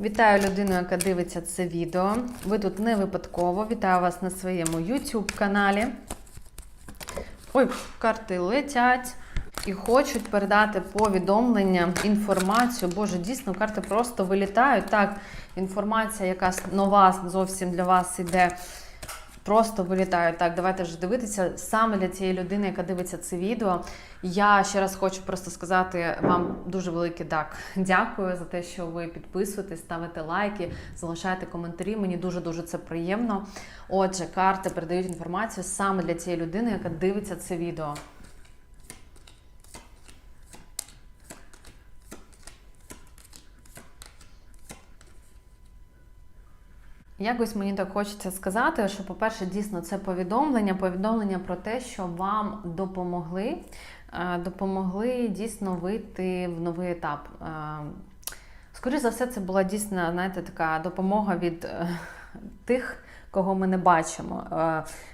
Вітаю людину, яка дивиться це відео. Ви тут не випадково. Вітаю вас на своєму YouTube каналі. Ой, карти летять і хочуть передати повідомлення, інформацію. Боже, дійсно, карти просто вилітають. Так, інформація, яка нова зовсім для вас іде. Просто вилітають. Так, давайте ж дивитися саме для цієї людини, яка дивиться це відео. Я ще раз хочу просто сказати вам дуже велике так. Дякую за те, що ви підписуєтесь, ставите лайки, залишаєте коментарі. Мені дуже дуже це приємно. Отже, карти передають інформацію саме для цієї людини, яка дивиться це відео. Якось мені так хочеться сказати, що, по-перше, дійсно це повідомлення, повідомлення про те, що вам допомогли, е, допомогли дійсно вийти в новий етап. Е, Скоріше за все, це була дійсно, знаєте, така допомога від е, тих, кого ми не бачимо.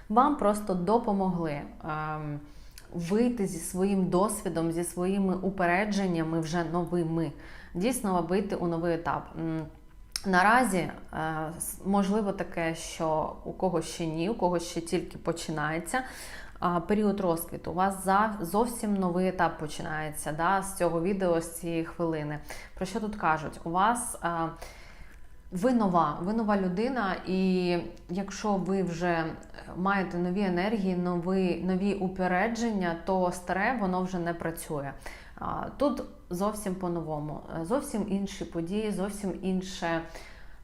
Вам просто допомогли. Вийти зі своїм досвідом, зі своїми упередженнями вже новими, дійсно вийти у новий етап. Наразі е, можливо таке, що у когось ще ні, у когось ще тільки починається період розквіту. У вас зовсім новий етап починається да, з цього відео, з цієї хвилини. Про що тут кажуть? У вас е, ви нова, ви нова людина, і якщо ви вже маєте нові енергії, нові, нові упередження, то старе воно вже не працює. Тут зовсім по-новому, Е, зовсім інші події, зовсім інше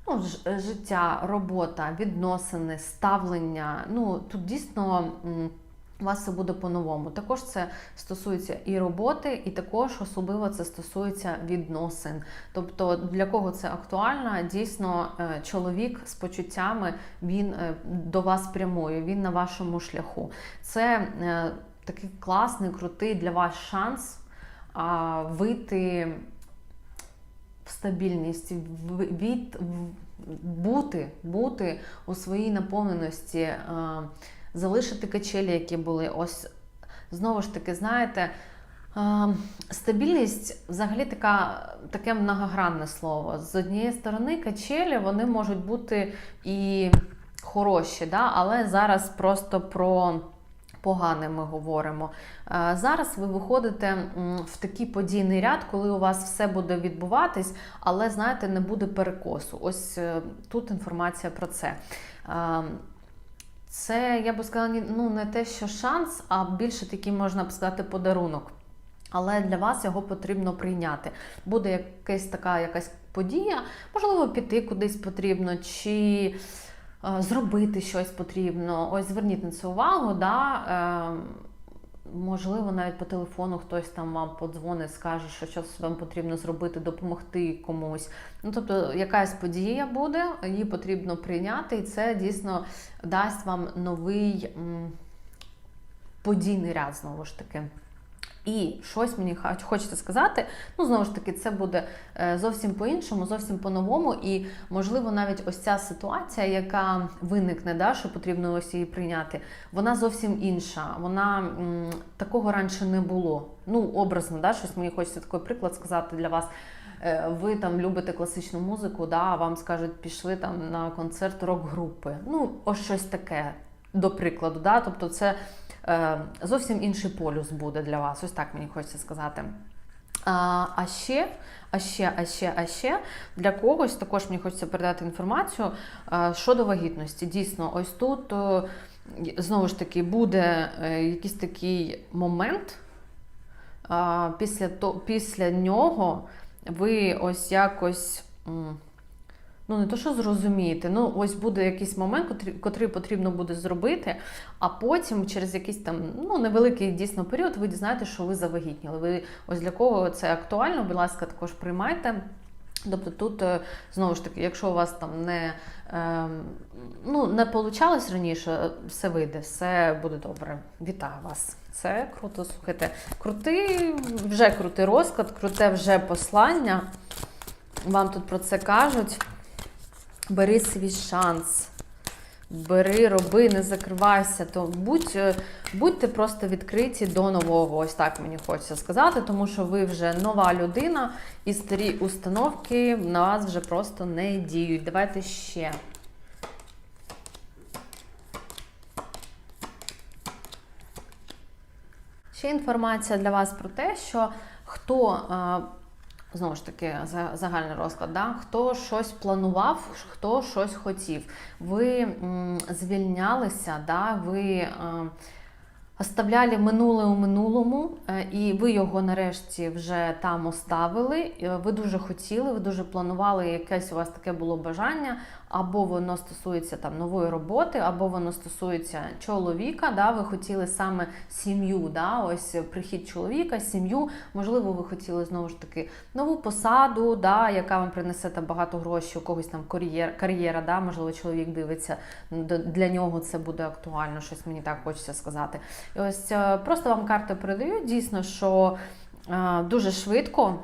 ну, життя, робота, відносини, ставлення. Ну тут дійсно. у вас все буде по-новому. Також це стосується і роботи, і також особливо це стосується відносин. Тобто для кого це актуально, дійсно е, чоловік з почуттями він е, до вас прямує, він на вашому шляху. Це е, такий класний, крутий для вас шанс а, вийти в стабільність, від бути, бути у своїй наповненості, а, залишити качелі, які були. Ось знову ж таки, знаєте. а, Стабільність взагалі така, таке многогранне слово. З однієї сторони, качелі вони можуть бути і хороші, да? але зараз просто про погане ми говоримо. Е, Зараз ви виходите в такий подійний ряд, коли у вас все буде відбуватись, але знаєте, не буде перекосу. Ось е, тут інформація про це. Е, Це, я би сказала, ну не те, що шанс, а більше такий, можна б сказати, подарунок. Але для вас його потрібно прийняти. Буде якась така якась подія, можливо, піти кудись потрібно, чи зробити щось потрібно. Ось зверніть на це увагу. Да? Е, можливо, навіть по телефону хтось там вам подзвонить, скаже, що щось вам потрібно зробити, допомогти комусь. Ну, тобто, якась подія буде, її потрібно прийняти, і це дійсно дасть вам новий подійний ряд, знову ж таки. І щось мені хочеться сказати. Ну, знову ж таки, це буде е, зовсім по-іншому, зовсім по-новому. І, можливо, навіть ось ця ситуація, яка виникне, да, що потрібно ось її прийняти, вона зовсім інша. Вона м, такого раніше не було. Ну, образно, да, щось мені хочеться такий приклад сказати для вас. Е, Ви там любите класичну музику, да, а вам скажуть, пішли там на концерт рок-групи. Ну, ось щось таке, до прикладу. Да? Тобто, це зовсім інший полюс буде для вас. Ось так мені хочеться сказати. А, ще, а ще, а ще, а ще для когось також мені хочеться передати інформацію е, щодо вагітності. Дійсно, ось тут е, знову ж таки буде е, якийсь такий момент. Після, то, після нього ви ось якось. Ну, не то, що зрозумієте, ну ось буде якийсь момент, котрий, котрий потрібно буде зробити, а потім через якийсь там ну, невеликий дійсно період ви дізнаєтесь, що ви завагітніли. Ви ось для кого це актуально, будь ласка, також приймайте. Тобто тут, е, знову ж таки, якщо у вас там не, е, ну, не вийшло раніше, все вийде, все буде добре. Вітаю вас. Це круто, слухайте. Крутий, вже крутий розклад, круте вже послання. Вам тут про це кажуть. Бери свій шанс. Бери, роби, не закривайся. То будь, е, будьте просто відкриті до нового. Ось так мені хочеться сказати, тому що ви вже нова людина, і старі установки на вас вже просто не діють. Давайте ще. Ще інформація для вас про те, що хто. Знову ж таки, загальний розклад, да? хто щось планував, хто щось хотів. Ви звільнялися, да? ви е, оставляли минуле у минулому, е, і ви його нарешті вже там оставили. Е, Ви дуже хотіли, ви дуже планували, якесь у вас таке було бажання, або воно стосується там нової роботи, або воно стосується чоловіка. Да? Ви хотіли саме сім'ю, да? ось прихід чоловіка, сім'ю. Можливо, ви хотіли знову ж таки нову посаду, да? яка вам принесе там багато грошей, у когось там кар'єр, кар'єра, да? можливо, чоловік дивиться, для нього це буде актуально, щось мені так хочеться сказати. І ось е, просто вам карти передають дійсно, що е, дуже швидко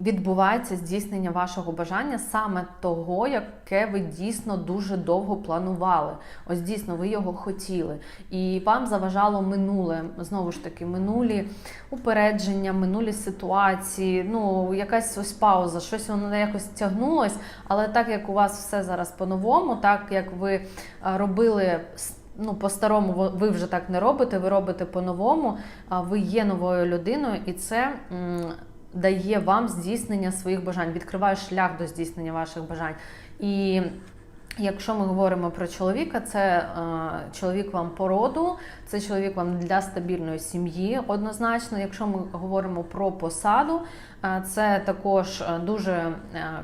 відбувається здійснення вашого бажання саме того, яке ви дійсно дуже довго планували. Ось дійсно ви його хотіли. І вам заважало минуле, знову ж таки, минулі упередження, минулі ситуації, ну, якась ось пауза, щось воно якось тягнулось, але так як у вас все зараз по-новому, так як ви е, робили. Ну, по-старому ви- вже так не робите, ви робите по-новому, ви є новою людиною, і це дає вам здійснення своїх бажань, відкриває шлях до здійснення ваших бажань. І якщо ми говоримо про чоловіка, це е, чоловік вам по роду, це чоловік вам для стабільної сім'ї, однозначно. Якщо ми говоримо про посаду, е, це також е, дуже е,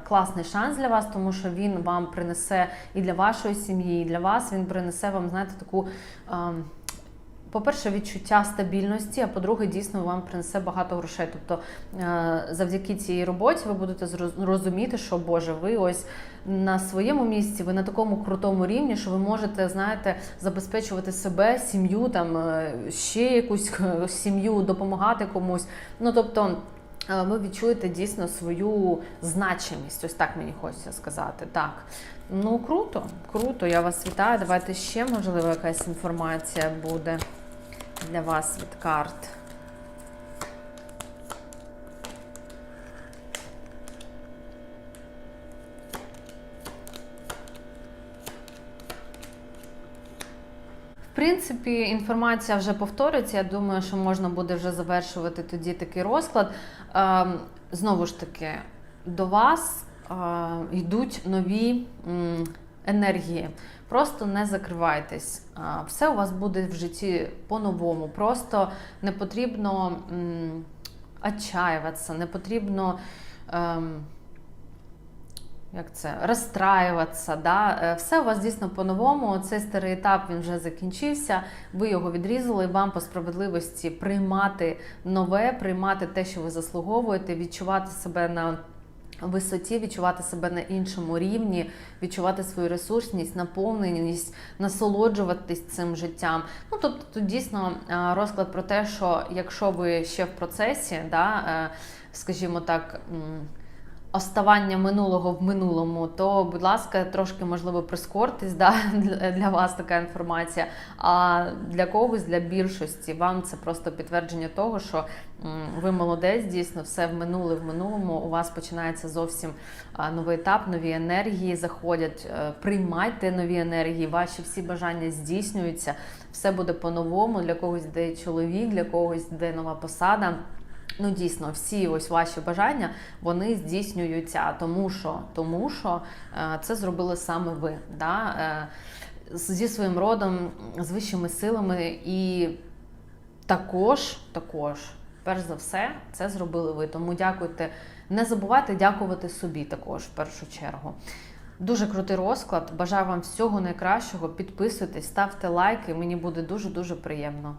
класний шанс для вас, тому що він вам принесе і для вашої сім'ї, і для вас він принесе вам, знаєте, таку. ем, по-перше, відчуття стабільності, а по-друге, дійсно вам принесе багато грошей. Тобто е, завдяки цій роботі ви будете розуміти, що Боже, ви ось на своєму місці, ви на такому крутому рівні, що ви можете, знаєте, забезпечувати себе, сім'ю, там е, ще якусь сім'ю, допомагати комусь. Ну тобто. е, Ви відчуєте дійсно свою значимість, ось так мені хочеться сказати. Так, ну круто, круто. Я вас вітаю. Давайте ще, можливо, якась інформація буде для вас від карт. В принципі, інформація вже повторюється. Я думаю, що можна буде вже завершувати тоді такий розклад. Ем, Знову ж таки, до вас е, йдуть нові енергії. Просто не закривайтесь. Все у вас буде в житті по-новому. Просто не потрібно м, отчаюватися, не потрібно. ем, як це розстраюватися, да? Е, все у вас дійсно по-новому. Цей старий етап він вже закінчився. Ви його відрізали. Вам по справедливості приймати нове, приймати те, що ви заслуговуєте, відчувати себе на висоті, відчувати себе на іншому рівні, відчувати свою ресурсність, наповненість, насолоджуватись цим життям. Ну тобто тут дійсно розклад про те, що якщо ви ще в процесі, да, е, скажімо так. Оставання минулого в минулому, то, будь ласка, трошки можливо прискортись, да, для вас така інформація. А для когось, для більшості, вам це просто підтвердження того, що ви молодець, дійсно, все в минуле в минулому. У вас починається зовсім новий етап, нові енергії заходять. Е, Приймайте нові енергії, ваші всі бажання здійснюються, все буде по-новому. Для когось де чоловік, для когось де нова посада. Ну, дійсно, всі ось ваші бажання вони здійснюються, тому що, тому що е, це зробили саме ви. Да? Е, зі своїм родом, з вищими силами, і також, також, перш за все, це зробили ви. Тому дякуйте. Не забувайте дякувати собі також в першу чергу. Дуже крутий розклад. Бажаю вам всього найкращого. Підписуйтесь, ставте лайки. Мені буде дуже дуже приємно.